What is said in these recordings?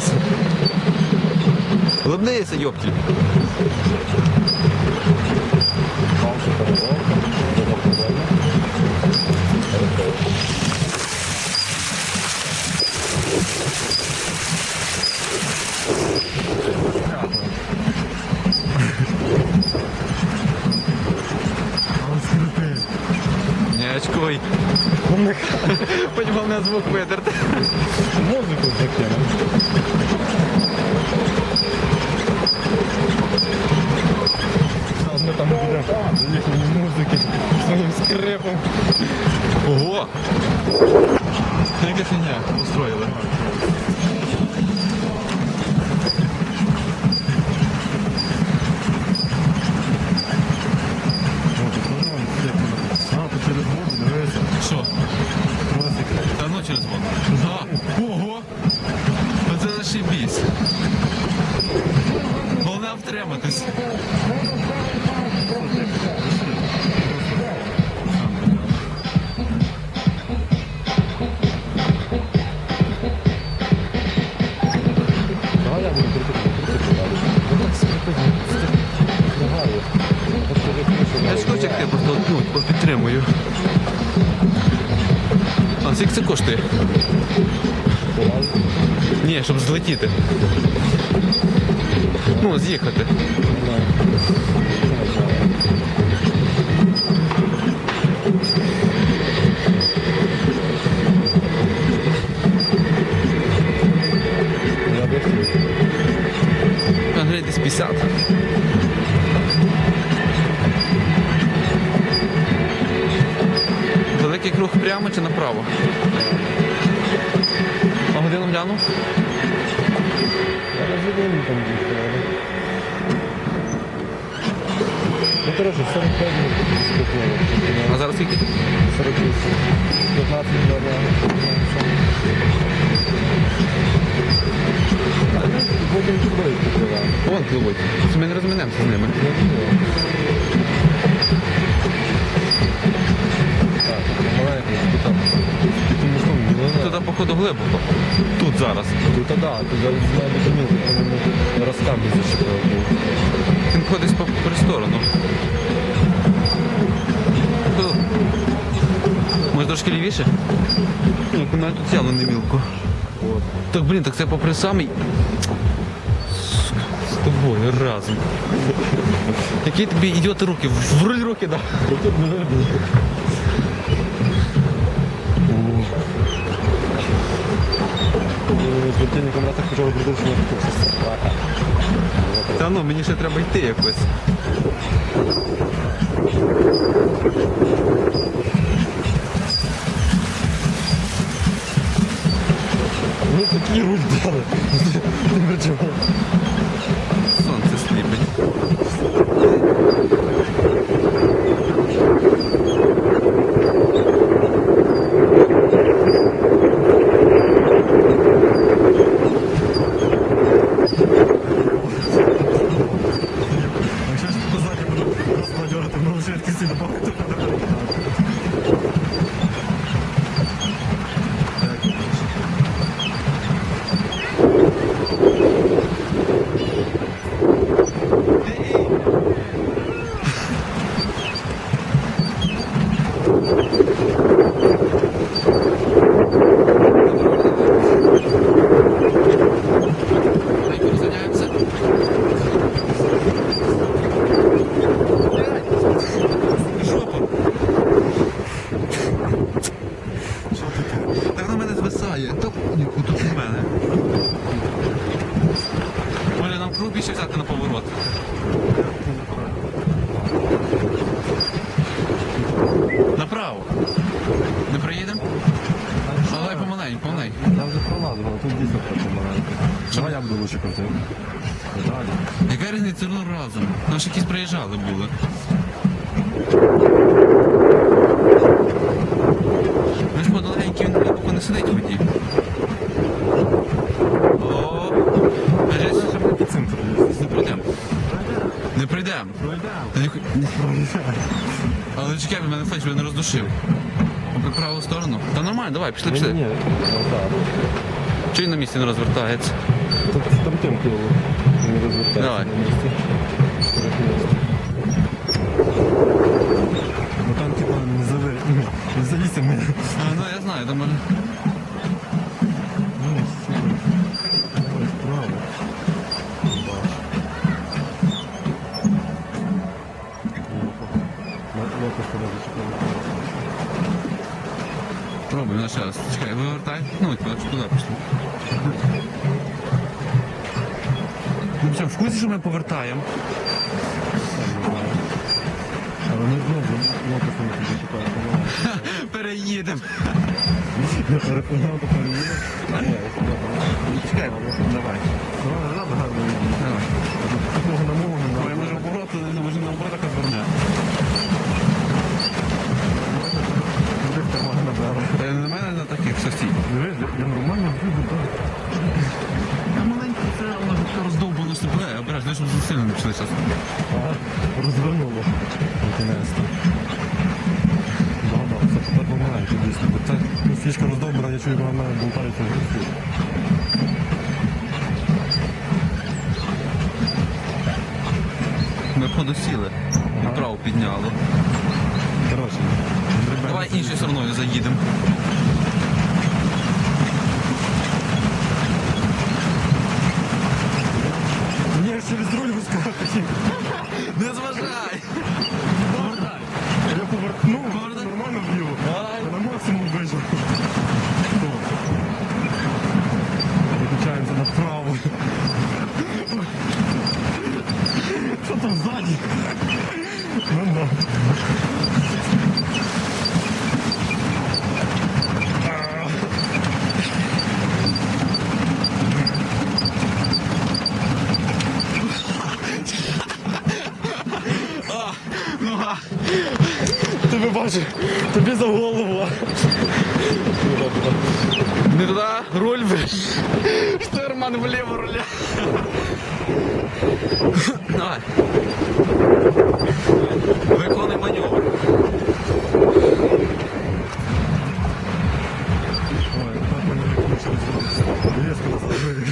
Улыбнемся. Улыбнися, йоптіль. Не очкуй. Потім головне звук витерти. Музыку закинул. Сейчас мы там будем за їхньої музики своїм скрипом. Ого! Яка фігня устроїли. Ні, щоб злетіти. Ну, з'їхати. Андрій десь 50. Великий круг прямо чи направо? А годину гляну? Там дійсно. Ну, коротше, 45 минут спокійно. А зараз скільки? 48. 15 минут. Будемо покриваємо. Вон. Це Ми не розминемося з ними. Так, маленький, там. Тому що ну, Туди, походу, глибоко. Тут зараз. Тут да, тут зараз знає домінку, тому розкамbi зачепив. Він ходить по при сторону. Може трошки лівіше? Ні, у тут явно не мілко. От. Так, блін, так це попри самий. З тобою разом. Які тобі ідіоти руки? Ври руки, да. Тут не видно. Звертильником я так почав продовжувати. Та ну, мені ще треба йти якось. Ну такі руль дали. Не переживай. の小説 лучше крутити. Яка різниця ну разом? Наші якісь приїжджали були. Ми ж подаленькі, він глибоко не сидить в воді. О, кажись, не прийдемо. Не прийдемо. Та ні. Але чекай, мене фальш не роздушив. Попри праву сторону. Та нормально, давай, пішли, пішли. ні. Чи він на місці не розвертається? Там, темко його. Не розвертається Давай. на місці. Ну там типа не зави... Не завісимо. А, ну я знаю, там може. Ну. Ой, вправо. Бач. Пробуй, на ще. Чекай, вивертай. Ну, типа, туди пішли. Ну що, в курсі, що ми повертаємо? Не. Переїдемо. Я. Чекай, давай. Такого на мову не Ой, може оборот, ну, може наоборот так розверне. На мене на таких все стій. Дивись, я нормально буду, знаєш, сильно не пішли зараз. Розвернуло. Наконець-то. Да, да, це тепер помагаєш, дійсно. Бо ну, фішка роздобрана, я чую, вона мене в густі. Ми подосіли. Направо підняло. Коротше. Давай іншою стороною заїдемо. Ні, я через руль вискакую. Не зважай! Я повернув, Повертай. нормально в'їв. Давай. Я на максимум вижив. Виключаємося направо. Що там ззаді? Ну, ну. Ну, а. Ти би бачиш, тобі за голову. Не туди, руль виш. Штерман вліво руля. Давай. Виконуй маневр. Ой, так мені включилось. Резко розложили.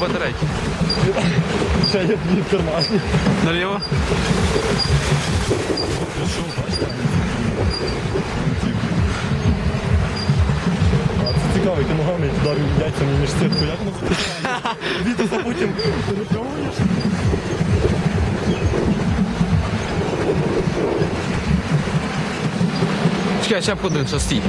Батарейки. Ще є дві в кармані. Наліво. Це цікаво, ти ногами туди яйцями між цирку. Як воно запускає? Відео потім ти? Чекай, ще б один, що стій.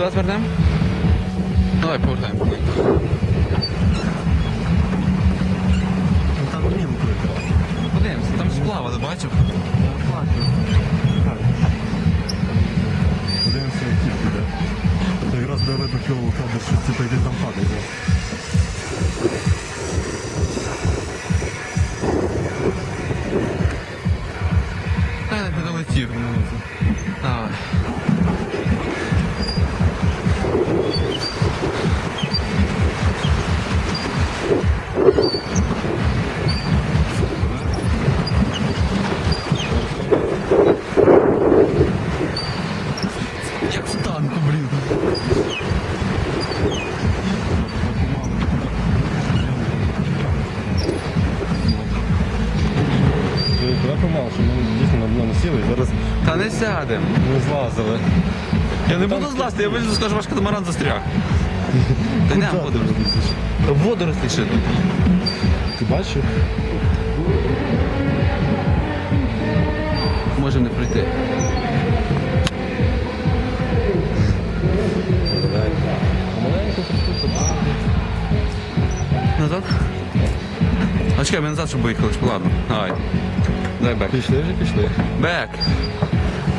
Сюди звернемо? Давай повертаємо. Там мілко якраз. Подивимося, там сплавали, бачив? Подивимося, як кіт піде. То якраз де видно кльово, де щось типу якесь там падає. Та не долетів. Давай. Як в танку, блін. Я помав, що ми дійсно на дно не сіли і зараз Та не сядемо. не злазили. Я не буду зласти, я вилізу, скажу, ваш катамаран застряг. Та не водорослі. Водорослі ще тут. Ти бачиш? Можемо не прийти. Назад? А чекай, ми назад, щоб виїхали, ладно. Давай. Дай бек. Пішли вже, пішли. Бек.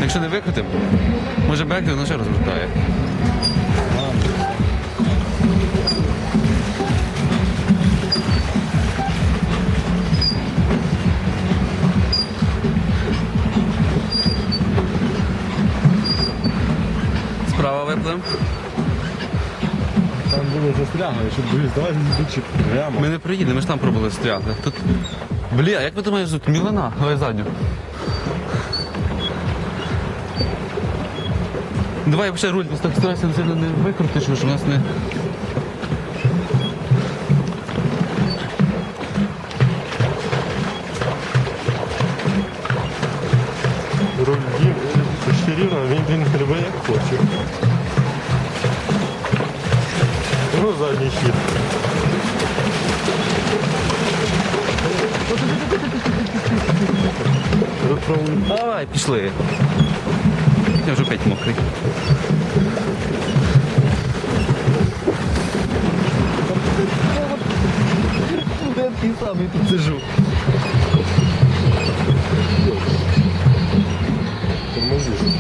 Якщо не викрутим, може бек, воно ще розвертає. Справа виплив. Там було застрягано, щоб боюсь, давай лучше прямо. Ми не приїдемо, ми ж там пробували стріляти. Тут. Бля, як ви думаєте, тут Мілана? Давай задню. Давай ще руль, так старайся не викрутиш, щоб у нас не. Руль почти рівно, він, він грибе як хоче. Ну, задній хід. Давай, пішли. Я вже опять мокрий. Я самий тут сижу. Тормози, щоб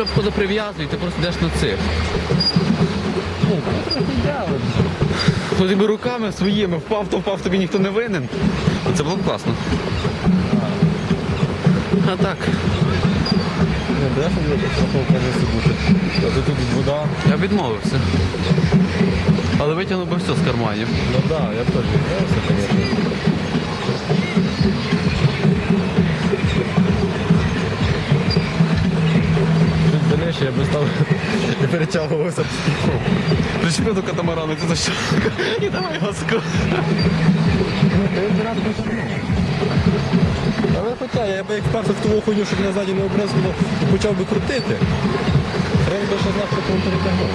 тебе походу прив'язують, ти просто йдеш на цих. Би руками своїми впав, то впав, тобі ніхто не винен. Це було б класно. А так, Не, де ж буде страховка не бути? А то тут вода. я відмовився. Але витягнув би все з карманів. Ну да, я теж відмовився, звісно. Чуть я би став і перетягувався. Причепив до катамарану, ти за що? І давай газку. Але хоча я би як вперся в ту хуйню, щоб мене ззаді не обрезало, почав би крутити. Треба би ще знав, що він перетягнув.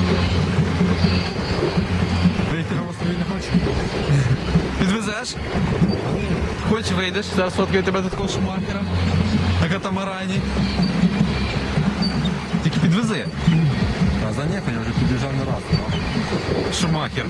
Вийти на тобі не хоче? Підвезеш? Хоч вийдеш, зараз фоткаю тебе до такого шумахера на катамарані. Підвези. А за я вже під'їжджав не раз. Шумахер.